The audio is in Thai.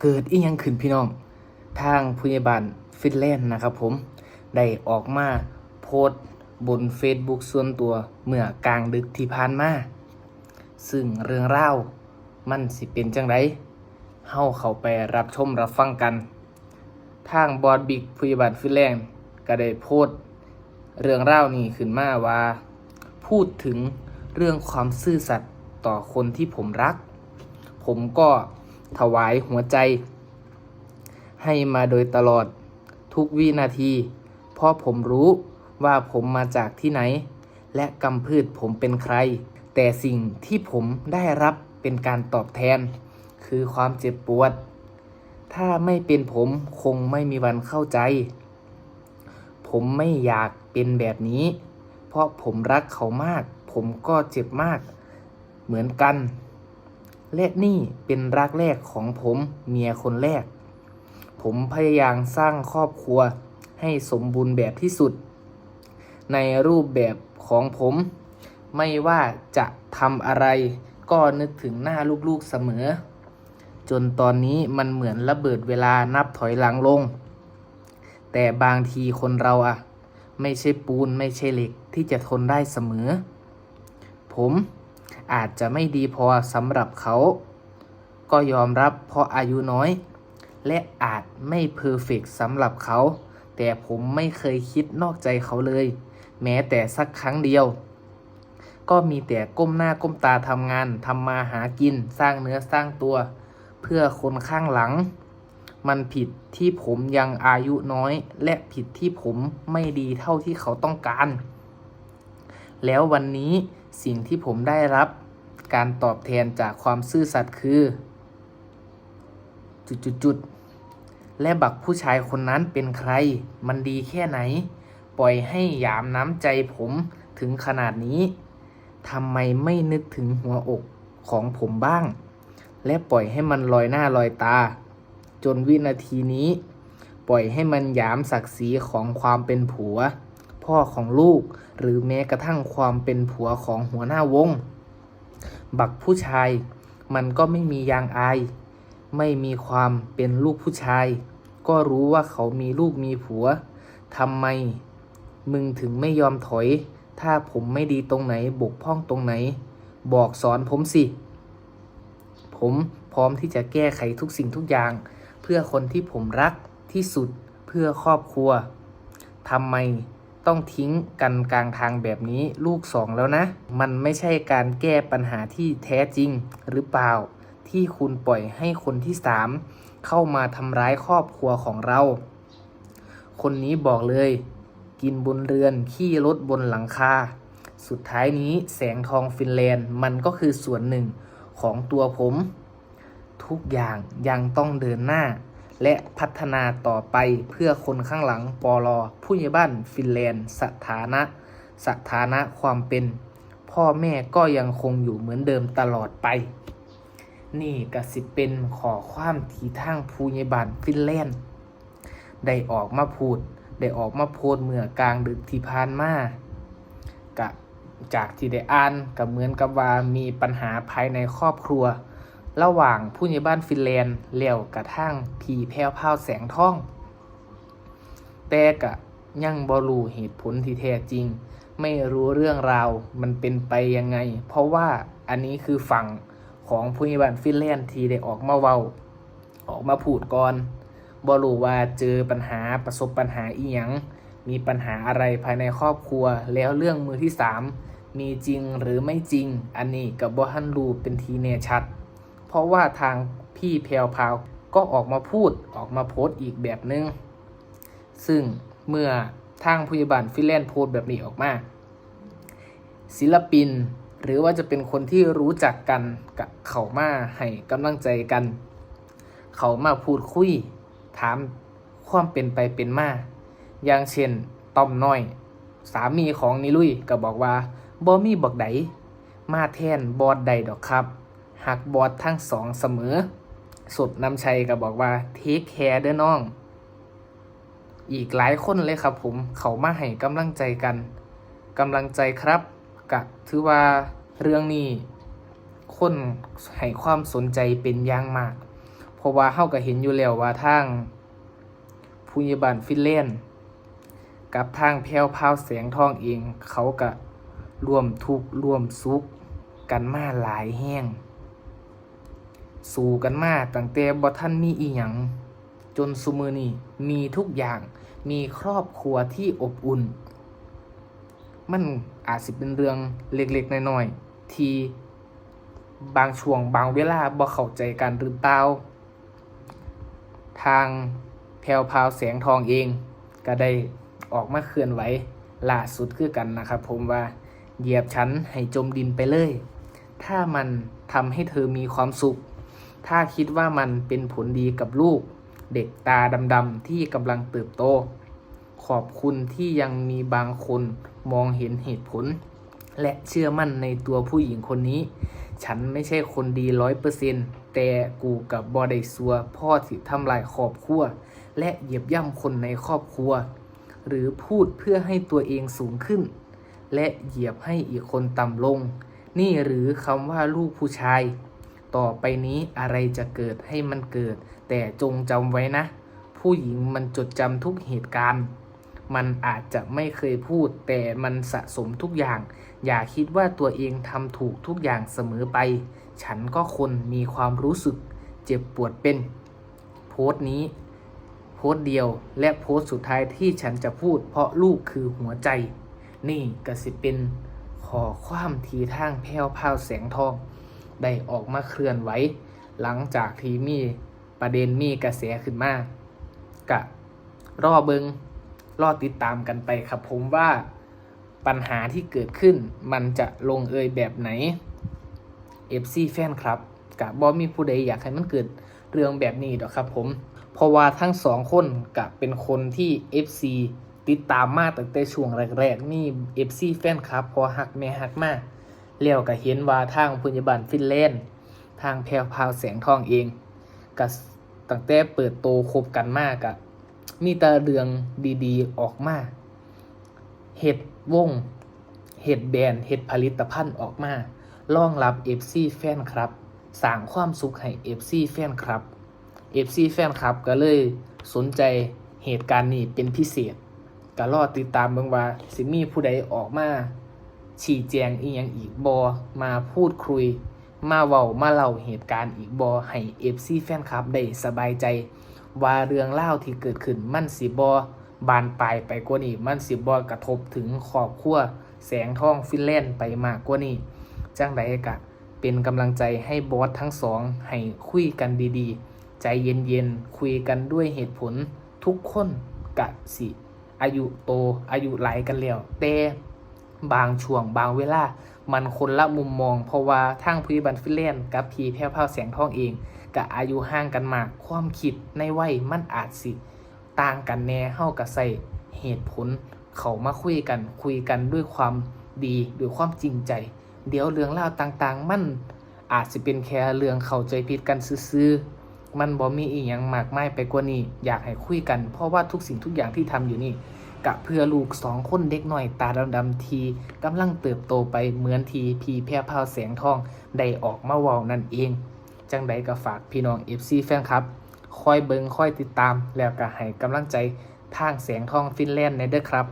เกิดอีหยังขึ้นพี่น้อง ทางพยาบาลฟินแลนด์นะครับผม ได้ออกมาโพสต์บน Facebook ส่วนตัวเมื่อกลางดึกที่ผ่านมา ซึ่งเรื่องรามันสิเป็นจังไดเฮาเข้าไปรับชมรับฟังกัน ทางบอดบิ๊กพยาบาลฟินแลนด์ก็ได้โพสต์เรื่องรานี้ขึ้นมาว่า พูดถึงเรื่องความซื่อสัตย์ต่อคนที่ผมรัก ผมก็ ถวายหัวใจ ให้มาโดยตลอดทุกวินาที เพราะผมรู้ว่าผมมาจากที่ไหน และกำพืชผมเป็นใคร แต่สิ่งที่ผมได้รับเป็นการตอบแทน คือความเจ็บปวด ถ้าไม่เป็นผมคงไม่มีวันเข้าใจ ผมไม่อยากเป็นแบบนี้ เพราะผมรักเขามาก ผมก็เจ็บมาก เหมือนกัน และนี่เป็นรักแรกของผมเมียคนแรก ผมพยายามสร้างครอบครัวให้สมบูรณ์แบบที่สุด ในรูปแบบของผม ไม่ว่าจะทำอะไรก็นึกถึงหน้าลูกๆเสมอ จนตอนนี้มันเหมือนระเบิดเวลานับถอยหลังลง แต่บางทีคนเราอะไม่ใช่ปูนไม่ใช่เหล็กที่จะทนได้เสมอ ผม อาจจะไม่ดีพอสำหรับเขา ก็ยอมรับเพราะอายุน้อย และอาจไม่เพอร์เฟกสำหรับเขา แต่ผมไม่เคยคิดนอกใจเขาเลย แม้แต่สักครั้งเดียว ก็มีแต่ก้มหน้าก้มตาทำงานทำมาหากินสร้างเนื้อสร้างตัว เพื่อคนข้างหลัง มันผิดที่ผมยังอายุน้อย และผิดที่ผมไม่ดีเท่าที่เขาต้องการ แล้ววันนี้ สิ่งที่ผมได้รับการตอบแทนจากความซื่อสัตย์คือ จุดๆและบักผู้ชายคนนั้นเป็นใคร มันดีแค่ไหน ปล่อยให้หยามน้ำใจผมถึงขนาดนี้ทำไมไม่นึกถึงหัวอกของผมบ้าง และปล่อยให้มันลอยหน้าลอยตา จนวินาทีนี้ ปล่อยให้มันหยามศักดิ์ศรีของความเป็นผัว พ่อของลูก หรือแม้กระทั่งความเป็นผัวของหัวหน้าวง บักผู้ชาย มันก็ไม่มียางอาย ไม่มีความเป็นลูกผู้ชาย ก็รู้ว่าเขามีลูกมีผัวทำไม มึงถึงไม่ยอมถอย ถ้าผมไม่ดีตรงไหนบกพร่องตรงไหน บอกสอนผมสิ ผมพร้อมที่จะแก้ไขทุกสิ่งทุกอย่าง เพื่อคนที่ผมรักที่สุดเพื่อครอบครัวทำไม ต้องทิ้งกันกลางทางแบบนี้ลูกสองแล้วนะ มันไม่ใช่การแก้ปัญหาที่แท้จริงหรือเปล่า ที่คุณปล่อยให้คนที่สามเข้ามาทำร้ายครอบครัวของเรา คนนี้บอกเลย กินบนเรือนขี้รถบนหลังคา สุดท้ายนี้แสงทองฟินแลนด์มันก็คือส่วนหนึ่งของตัวผม ทุกอย่างยังต้องเดินหน้า และพัฒนาต่อไปเพื่อคนข้างหลังปอลอผู้ใหญ่บ้านฟินแลนด์ สถานะ สถานะความเป็น พ่อแม่ก็ยังคงอยู่เหมือนเดิมตลอดไป นี่ก็สิเป็นขอความทีทางผู้ใหญ่บ้านฟินแลนด์ ได้ออกมาพูด ได้ออกมาโพสเมื่อกลางดึกที่ผ่านมากะจากที่ได้อ่านก็เหมือนกับว่ามีปัญหาภายในครอบครัว ระหว่างผู้ใหญ่บ้านฟินแลนด์เลี้ยวกระทั่งพีแพ้วพาวแสงท่อง แต่กะยังบรู้เหตุผลที่แท้จริง ไม่รู้เรื่องราวมันเป็นไปยังไง เพราะว่าอันนี้คือฝั่งของผู้ใหญ่บ้านฟินแลนด์ที่ได้ออกมาเว้า ออกมาพูดก่อนบรู้ว่าเจอปัญหาประสบปัญหาอีหยังมีปัญหาอะไรภายในครอบครัวแล้วเรื่องมือที่สามมีจริงหรือไม่จริง อันนี้กับบ่ฮันรูเป็นทีเนชัด เพราะว่าทางพี่แพรวพาวก็ออกมาพูดออกมาโพสต์อีกแบบนึง ซึ่งเมื่อทางพยาบาลฟินแลนด์โพสต์แบบนี้ออกมา ศิลปินหรือว่าจะเป็นคนที่รู้จักกันกับเขามาให้กำลังใจกัน เขามาพูดคุย ถามความเป็นไปเป็นมา อย่างเช่นต้อมน้อย สามีของนิลุยก็บอกว่าบ่มีบอกใดมาแทนบอดใดดอกครับ หักบอดทั้งสองเสมอ สุดนำชัยก็บอกว่าเทคแคร์เด้อน้อง อีกหลายคนเลยครับผมเขามาให้กำลังใจกันกำลังใจครับกะถือว่าเรื่องนี้คนให้ความสนใจเป็นอย่างมาก เพราะว่าเฮาก็เห็นอยู่แล้วว่าทางผู้ใหญ่บ้านฟินแลนด์กับทางแพรวพาวแสงทองเอง เขาก็ร่วมทุกร่วมสุขกันมาหลายแห้ง สู่กันมาตั้งแต่บ่ทันมีอีหยังจนซุมือนี้มีทุกอย่างมีครอบครัวที่อบอุ่น มันอาจสิเป็นเรื่องเล็กๆน้อยๆที่บางช่วงบางเวลาบ่เข้าใจกันหรือเปล่าทางแพวพาวแสงทองเอง ก็ได้ออกมาเคลื่อนไหวล่าสุดคือกันนะครับผมว่าเหยียบฉันให้จมดินไปเลย ถ้ามันทำให้เธอมีความสุข ถ้าคิดว่ามันเป็นผลดีกับลูก เด็กตาดำๆที่กำลังเติบโต ขอบคุณที่ยังมีบางคนมองเห็นเหตุผล และเชื่อมั่นในตัวผู้หญิงคนนี้ ฉันไม่ใช่คนดีร้อยเปอร์เซนแต่กูกับบอไดซัวพ่อที่ทำลายครอบครัว และเหยียบย่ำคนในครอบครัว หรือพูดเพื่อให้ตัวเองสูงขึ้น และเหยียบให้อีกคนต่ำลง นี่หรือคำว่าลูกผู้ชาย ต่อไปนี้อะไรจะเกิดให้มันเกิด แต่จงจำไว้นะ ผู้หญิงมันจดจำทุกเหตุการณ์ มันอาจจะไม่เคยพูด แต่มันสะสมทุกอย่าง อย่าคิดว่าตัวเองทำถูกทุกอย่างเสมอไป ฉันก็คนมีความรู้สึก เจ็บปวดเป็น โพสต์นี้ โพสต์เดียวและโพสต์สุดท้ายที่ฉันจะพูด เพราะลูกคือหัวใจ นี่กสิเป็นขอความทีทางแพ้วพราวแสงทอง ได้ออกมาเคลื่อนไหวหลังจากที่มีประเด็นมีกระแสขึ้นมากะรอเบิงรอติดตามกันไปครับผมว่าปัญหาที่เกิดขึ้นมันจะลงเอยแบบไหน FC แฟนครับกะบอมีผู้ใดอยากให้มันเกิดเรื่องแบบนี้ดอกครับผมเพราะว่าทั้งสองคนกะเป็นคนที่ FC ติดตามมาตั้งแต่ช่วงแรกๆมี FC แฟนครับพอหักแม่หักมาก แล้วก็เห็นว่าทางพยาบาลฟินแลนด์ทางแพรวพาวแสงทองเองก็ตั้งแต่เปิดโตคบกันมากอะมีแต่เรื่องดีๆออกมาเห็ดวงเห็ดแบรนด์เห็ดผลิตภัณฑ์ออกมารองรับ FC แฟนครับสร้างความสุขให้ FC แฟนครับ FC แฟนครับก็เลยสนใจเหตุการณ์นี้เป็นพิเศษก็รอติดตามเบิ่งว่าสิมีผู้ใดออกมา ชี้แจงอีหยังอีกบอมาพูดคุย มาเว้ามาเล่าเหตุการณ์อีกบอให้ FC แฟนคลับได้สบายใจ ว่าเรื่องเล่าที่เกิดขึ้นมันสิบอบานปลายไปกว่านี้มันสิบอกระทบถึงครอบครัวแสงทองฟินแลนด์ไปมากกว่านี้จังใดกะเป็นกำลังใจให้บอสทั้งสอง ให้คุยกันดีๆ ใจเย็นๆ คุยกันด้วยเหตุผลทุกคนกะสิ อายุโตอายุหลายกันแล้วแต่ บางช่วงบางเวลา มันคนละมุมมอง เพราะว่าทางพยาบาลฟินแลนกับพีแพ้วพาวแสงทองเองก็อายุห่างกันมาก ความคิดในวัยมันอาจสิ ต่างกันแน่เฮาก็ใส่เหตุผล เขามาคุยกันคุยกันด้วยความดีด้วยความจริงใจ เดี๋ยวเรื่องราวต่างๆ มันอาจสิเป็นแค่เรื่องเข้าใจผิดกันซื่อๆมันบ่มีอีหยังมากมายไปกว่านี้อยากให้คุยกัน เพราะว่าทุกสิ่งทุกอย่างที่ทำอยู่นี่ กะเพื่อลูกสองคนเด็กหน่อยตาดำๆทีกำลังเติบโตไปเหมือนทีพีแพร่พาวแสงทองได้ออกมาเว้านั่นเอง จังใดก็ฝากพี่น้องเอฟซีแฟนครับคอยเบิงคอยติดตามแล้วก็ให้กำลังใจทางแสงทองฟินแลนด์ในเด้อครับ